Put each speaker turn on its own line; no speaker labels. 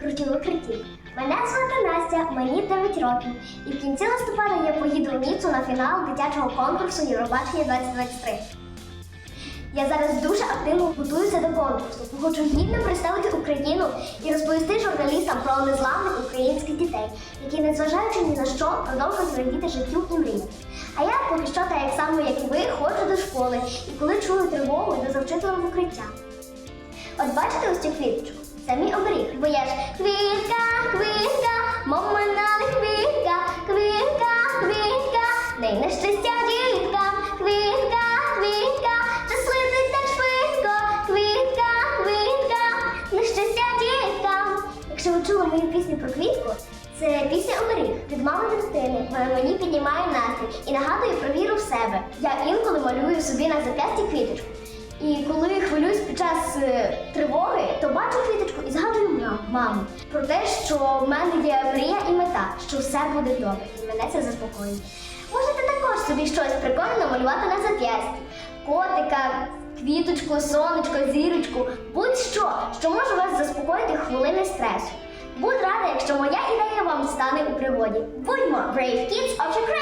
круті викритті. Мене звати Настя, мені 9 років. І в кінці листопада я поїду в Ніцу на фінал дитячого конкурсу Євробачення 2023. Я зараз дуже активно готуюся до конкурсу. Хочу гідно представити Україну і розповісти журналістам про незламних українських дітей, які, незважаючи ні на що, продовжують радіти життю і мріяти. А я поки що, так само, як і ви, ходжу до школи і коли чую тривогу, йду за вчителем укриття. От бачите ось цю квіточку? Це мій оберіг, бо я ж квітка, квітка, момена квітка, квітка, квітка, дай на щастя діткам, квітка, квітка, час летить так швидко, квітка, квітка, на щастя діткам. Якщо ви чули мою пісню про квітку, це пісня оберіг від мами дитини. Вона мені піднімає настрій і нагадує про віру в себе. Я інколи малюю собі на зап'ясті квіточку. І коли тривоги, то бачу квіточку і згадую мам- маму про те, що в мене є мрія і мета, що все буде добре, і мене це заспокоює. Можете також собі щось прикольне намалювати на зап'ясті. Котика, квіточку, сонечко, зірочку, будь-що, що може вас заспокоїти хвилини стресу. Буду рада, якщо моя ідея вам стане у пригоді. Будьмо Brave Kids of Ukraine!